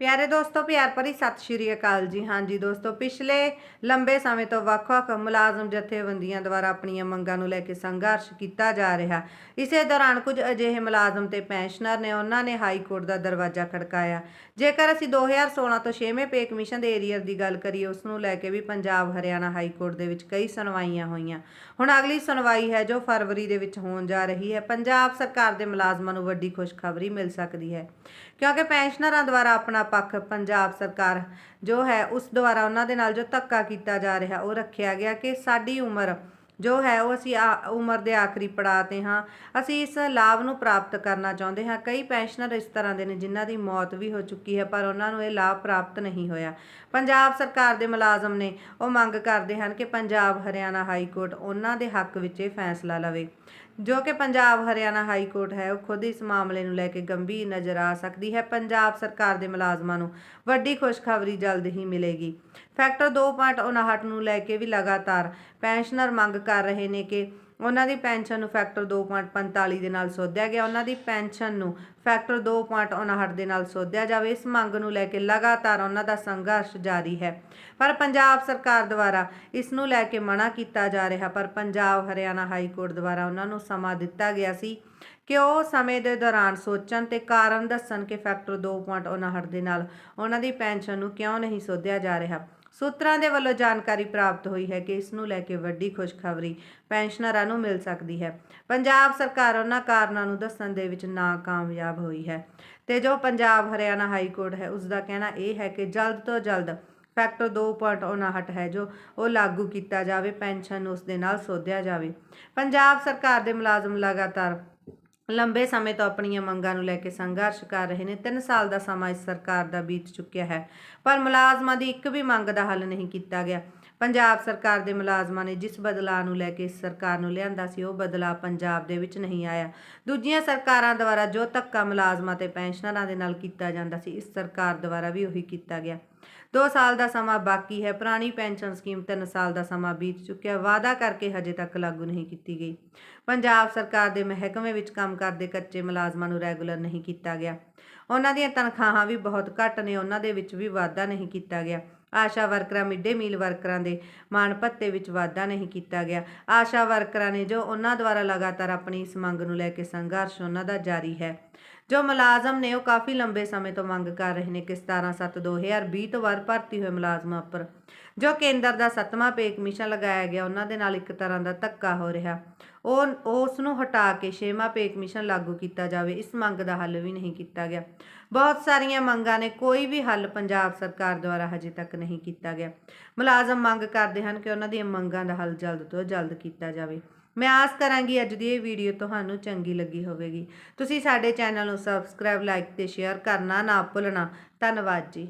ਪਿਆਰੇ ਦੋਸਤੋ, ਪਿਆਰ ਭਰੀ ਸਤਿ ਸ਼੍ਰੀ ਅਕਾਲ ਜੀ। ਹਾਂਜੀ ਦੋਸਤੋ, ਪਿਛਲੇ ਲੰਬੇ ਸਮੇਂ ਤੋਂ ਵੱਖ-ਵੱਖ ਮੁਲਾਜ਼ਮ ਜਥੇਬੰਦੀਆਂ ਦੁਆਰਾ ਆਪਣੀਆਂ ਮੰਗਾਂ ਨੂੰ ਲੈ ਕੇ ਸੰਘਰਸ਼ ਕੀਤਾ ਜਾ ਰਿਹਾ। ਇਸੇ ਦੌਰਾਨ ਕੁਝ ਅਜਿਹੇ ਮੁਲਾਜ਼ਮ ਤੇ ਪੈਨਸ਼ਨਰ ਨੇ ਉਹਨਾਂ ਨੇ ਹਾਈ ਕੋਰਟ ਦਾ ਦਰਵਾਜ਼ਾ ਖੜਕਾਇਆ। ਜੇਕਰ ਅਸੀਂ 2016 ਤੋਂ 6ਵੇਂ ਪੇ ਕਮਿਸ਼ਨ ਦੇ ਏਰੀਅਰ ਦੀ ਗੱਲ ਕਰੀਏ, ਉਸ ਨੂੰ ਲੈ ਕੇ ਵੀ ਪੰਜਾਬ, ਹਰਿਆਣਾ ਹਾਈ ਕੋਰਟ ਦੇ ਵਿੱਚ ਕਈ ਸੁਣਵਾਈਆਂ ਹੋਈਆਂ। ਹੁਣ ਅਗਲੀ ਸੁਣਵਾਈ ਹੈ ਜੋ ਫਰਵਰੀ ਦੇ ਵਿੱਚ ਹੋਣ ਜਾ ਰਹੀ ਹੈ। ਪੰਜਾਬ ਸਰਕਾਰ ਦੇ ਮੁਲਾਜ਼ਮਾਂ ਨੂੰ ਵੱਡੀ ਖੁਸ਼ਖਬਰੀ ਮਿਲ ਸਕਦੀ ਹੈ, ਕਿਉਂਕਿ ਪੈਨਸ਼ਨਰਾਂ ਦੁਆਰਾ ਆਪਣਾ ਪੱਖ ਪੰਜਾਬ ਸਰਕਾਰ ਜੋ ਹੈ, ਉਸ ਦੁਆਰਾ ਉਹਨਾਂ ਦੇ ਨਾਲ ਜੋ ਧੱਕਾ ਕੀਤਾ ਜਾ ਰਿਹਾ, ਉਹ ਰੱਖਿਆ ਗਿਆ ਕਿ ਸਾਡੀ ਉਮਰ ਜੋ ਹੈ, ਉਹ ਅਸੀਂ ਉਮਰ ਦੇ ਆਖਰੀ ਪੜਾਅ ਤੇ ਹਾਂ। ਅਸੀਂ ਇਸ ਲਾਭ ਨੂੰ ਪ੍ਰਾਪਤ ਕਰਨਾ ਚਾਹੁੰਦੇ ਹਾਂ। ਕਈ ਪੈਨਸ਼ਨਰ ਇਸ ਤਰ੍ਹਾਂ ਦੇ ਨੇ ਜਿਨ੍ਹਾਂ ਦੀ ਮੌਤ ਵੀ ਹੋ ਚੁੱਕੀ ਹੈ, ਪਰ ਉਹਨਾਂ ਨੂੰ ਇਹ ਲਾਭ ਪ੍ਰਾਪਤ ਨਹੀਂ ਹੋਇਆ। ਪੰਜਾਬ ਸਰਕਾਰ ਦੇ ਮੁਲਾਜ਼ਮ ਨੇ ਉਹ ਮੰਗ ਕਰਦੇ ਹਨ ਕਿ ਪੰਜਾਬ, ਹਰਿਆਣਾ ਹਾਈ ਕੋਰਟ ਉਹਨਾਂ ਦੇ ਹੱਕ ਵਿੱਚ ਇਹ ਫੈਸਲਾ ਲਵੇ। ਜੋ ਕਿ ਪੰਜਾਬ ਹਰਿਆਣਾ ਹਾਈ ਕੋਰਟ ਹੈ, ਉਹ ਖੁਦ ਇਸ ਮਾਮਲੇ ਨੂੰ ਲੈ ਕੇ ਗੰਭੀਰ ਨਜ਼ਰ ਆ ਸਕਦੀ ਹੈ। ਪੰਜਾਬ ਸਰਕਾਰ ਦੇ ਮੁਲਾਜ਼ਮਾਂ ਨੂੰ ਵੱਡੀ ਖੁਸ਼ਖਬਰੀ ਜਲਦ ਹੀ ਮਿਲੇਗੀ। ਫੈਕਟਰ 2.59 ਨੂੰ ਲੈ ਕੇ ਵੀ ਲਗਾਤਾਰ ਪੈਨਸ਼ਨਰ ਮੰਗ ਕਰ ਰਹੇ ਨੇ ਕਿ ਉਹਨਾਂ ਦੀ ਪੈਨਸ਼ਨ ਨੂੰ ਫੈਕਟਰ 2.45 ਦੇ ਨਾਲ ਸੋਧਿਆ ਗਿਆ। ਉਹਨਾਂ ਦੀ ਪੈਨਸ਼ਨ ਨੂੰ ਫੈਕਟਰ 2.59 ਦੇ ਨਾਲ ਸੋਧਿਆ ਜਾਵੇ। ਇਸ ਮੰਗ ਨੂੰ ਲੈ ਕੇ ਲਗਾਤਾਰ ਉਹਨਾਂ ਦਾ ਸੰਘਰਸ਼ ਜਾਰੀ ਹੈ। ਪਰ ਪੰਜਾਬ ਸਰਕਾਰ ਦੁਆਰਾ ਇਸ ਨੂੰ ਲੈ ਕੇ ਮਨਾ ਕੀਤਾ ਜਾ ਰਿਹਾ, ਪਰ ਪੰਜਾਬ ਹਰਿਆਣਾ ਹਾਈ ਕੋਰਟ ਦੁਆਰਾ ਉਹਨਾਂ ਨੂੰ ਸਮਾਂ ਦਿੱਤਾ ਗਿਆ ਸੀ ਕਿ ਉਹ ਸਮੇਂ ਦੇ ਦੌਰਾਨ ਸੋਚਣ ਤੇ ਕਾਰਨ ਦੱਸਣ ਕਿ ਫੈਕਟਰ 2.59 ਦੇ ਨਾਲ ਉਹਨਾਂ ਦੀ ਪੈਨਸ਼ਨ ਨੂੰ ਕਿਉਂ ਨਹੀਂ ਸੋਧਿਆ ਜਾ ਰਿਹਾ। ਸੂਤਰਾਂ ਦੇ ਵੱਲੋਂ ਜਾਣਕਾਰੀ ਪ੍ਰਾਪਤ ਹੋਈ ਹੈ ਕਿ ਇਸ ਨੂੰ ਲੈ ਕੇ ਵੱਡੀ ਖੁਸ਼ਖਬਰੀ ਪੈਨਸ਼ਨਰਾਂ ਨੂੰ ਮਿਲ ਸਕਦੀ ਹੈ। ਪੰਜਾਬ ਸਰਕਾਰ ਉਹਨਾਂ ਕਾਰਨਾਂ ਨੂੰ ਦੱਸਣ ਦੇ ਵਿੱਚ ਨਾਕਾਮਯਾਬ ਹੋਈ ਹੈ। ਤੇ ਜੋ ਪੰਜਾਬ ਹਰਿਆਣਾ ਹਾਈ ਕੋਰਟ ਹੈ ਉਸ ਦਾ ਕਹਿਣਾ ਇਹ ਹੈ ਕਿ ਜਲਦ ਤੋਂ ਜਲਦ ਫੈਕਟਰ 2.59 ਹੈ, ਜੋ ਉਹ ਲਾਗੂ ਕੀਤਾ ਜਾਵੇ, ਪੈਨਸ਼ਨ ਨੂੰ ਉਸ ਦੇ ਨਾਲ ਸੋਧਿਆ ਜਾਵੇ। ਪੰਜਾਬ ਸਰਕਾਰ ਦੇ ਮੁਲਾਜ਼ਮ ਲਗਾਤਾਰ ਲੰਬੇ ਸਮੇਂ ਤੋਂ ਆਪਣੀਆਂ ਮੰਗਾਂ ਨੂੰ ਲੈ ਕੇ ਸੰਘਰਸ਼ ਕਰ ਰਹੇ ਨੇ। 3 ਸਾਲ ਦਾ ਸਮਾਂ ਇਸ ਸਰਕਾਰ ਦਾ ਬੀਤ ਚੁੱਕਿਆ ਹੈ, ਪਰ ਮੁਲਾਜ਼ਮਾਂ ਦੀ ਇੱਕ ਵੀ ਮੰਗ ਦਾ ਹੱਲ ਨਹੀਂ ਕੀਤਾ ਗਿਆ। ਪੰਜਾਬ ਸਰਕਾਰ ਦੇ ਮੁਲਾਜ਼ਮਾਂ ਨੇ ਜਿਸ ਬਦਲਾਅ ਨੂੰ ਲੈ ਕੇ ਇਸ ਸਰਕਾਰ ਨੂੰ ਲਿਆਂਦਾ ਸੀ, ਉਹ ਬਦਲਾਅ ਪੰਜਾਬ ਦੇ ਵਿੱਚ ਨਹੀਂ ਆਇਆ। ਦੂਜੀਆਂ ਸਰਕਾਰਾਂ ਦੁਆਰਾ ਜੋ ਧੱਕਾ ਮੁਲਾਜ਼ਮਾਂ ਤੇ ਪੈਨਸ਼ਨਰਾਂ ਦੇ ਨਾਲ ਕੀਤਾ ਜਾਂਦਾ ਸੀ, ਇਸ ਸਰਕਾਰ ਦੁਆਰਾ ਵੀ ਉਹੀ ਕੀਤਾ ਗਿਆ। 2 ਸਾਲ ਦਾ ਸਮਾਂ ਬਾਕੀ ਹੈ, ਪੁਰਾਣੀ ਪੈਨਸ਼ਨ ਸਕੀਮ 3 ਸਾਲ ਦਾ ਸਮਾਂ ਬੀਤ ਚੁੱਕਿਆ, ਵਾਅਦਾ ਕਰਕੇ ਹਜੇ ਤੱਕ ਲਾਗੂ ਨਹੀਂ ਕੀਤੀ ਗਈ। ਪੰਜਾਬ ਸਰਕਾਰ ਦੇ ਮਹਿਕਮੇ ਵਿੱਚ ਕੰਮ ਕਰਦੇ ਕੱਚੇ ਮੁਲਾਜ਼ਮਾਂ ਨੂੰ ਰੈਗੂਲਰ ਨਹੀਂ ਕੀਤਾ ਗਿਆ। ਉਹਨਾਂ ਦੀਆਂ ਤਨਖਾਹਾਂ ਵੀ ਬਹੁਤ ਘੱਟ ਨੇ, ਉਹਨਾਂ ਦੇ ਵਿੱਚ ਵੀ ਵਾਧਾ ਨਹੀਂ ਕੀਤਾ ਗਿਆ। ਆਸ਼ਾ ਵਰਕਰਾਂ, ਮਿਡ ਮੀਲ ਵਰਕਰਾਂ ਦੇ ਮਾਣ ਭੱਤੇ ਵਿੱਚ ਵਾਧਾ ਨਹੀਂ ਕੀਤਾ ਗਿਆ। ਆਸ਼ਾ ਵਰਕਰਾਂ ਨੇ ਜੋ ਉਹਨਾਂ ਦੁਆਰਾ ਲਗਾਤਾਰ ਆਪਣੀ ਇਸ ਮੰਗ ਨੂੰ ਲੈ ਕੇ ਸੰਘਰਸ਼ ਉਹਨਾਂ ਦਾ ਜਾਰੀ ਹੈ। ਜੋ ਮੁਲਾਜ਼ਮ ਨੇ ਉਹ ਕਾਫੀ ਲੰਬੇ ਸਮੇਂ ਤੋਂ ਮੰਗ ਕਰ ਰਹੇ ਨੇ ਕਿ 17/7/2020 ਤੋਂ ਬਾਅਦ ਭਰਤੀ ਹੋਏ ਮੁਲਾਜ਼ਮਾਂ ਉੱਪਰ ਜੋ ਕੇਂਦਰ ਦਾ ਸੱਤਵਾਂ ਪੇ ਕਮਿਸ਼ਨ ਲਗਾਇਆ ਗਿਆ, ਉਹਨਾਂ ਦੇ ਨਾਲ ਇੱਕ ਤਰ੍ਹਾਂ ਦਾ ਧੱਕਾ ਹੋ ਰਿਹਾ। ਉਹ ਉਸ ਨੂੰ ਹਟਾ ਕੇ ਛੇਵਾਂ ਪੇ ਕਮਿਸ਼ਨ ਲਾਗੂ ਕੀਤਾ ਜਾਵੇ। ਇਸ ਮੰਗ ਦਾ ਹੱਲ ਵੀ ਨਹੀਂ ਕੀਤਾ ਗਿਆ। ਬਹੁਤ ਸਾਰੀਆਂ ਮੰਗਾਂ ਨੇ ਕੋਈ ਵੀ ਹੱਲ ਪੰਜਾਬ ਸਰਕਾਰ ਦੁਆਰਾ ਹਜੇ ਤੱਕ ਨਹੀਂ ਕੀਤਾ ਗਿਆ। ਮੁਲਾਜ਼ਮ ਮੰਗ ਕਰਦੇ ਹਨ ਕਿ ਉਹਨਾਂ ਦੀਆਂ ਮੰਗਾਂ ਦਾ ਹੱਲ ਜਲਦ ਤੋਂ ਜਲਦ ਕੀਤਾ ਜਾਵੇ। ਮੈਂ ਆਸ ਕਰਾਂਗੀ ਅੱਜ ਦੀ ਇਹ ਵੀਡੀਓ ਤੁਹਾਨੂੰ ਚੰਗੀ ਲੱਗੀ ਹੋਵੇਗੀ। ਤੁਸੀਂ ਸਾਡੇ ਚੈਨਲ ਨੂੰ ਸਬਸਕ੍ਰਾਈਬ ਲਾਈਕ ਤੇ ਸ਼ੇਅਰ ਕਰਨਾ ਨਾ ਭੁੱਲਣਾ। ਧੰਨਵਾਦ ਜੀ।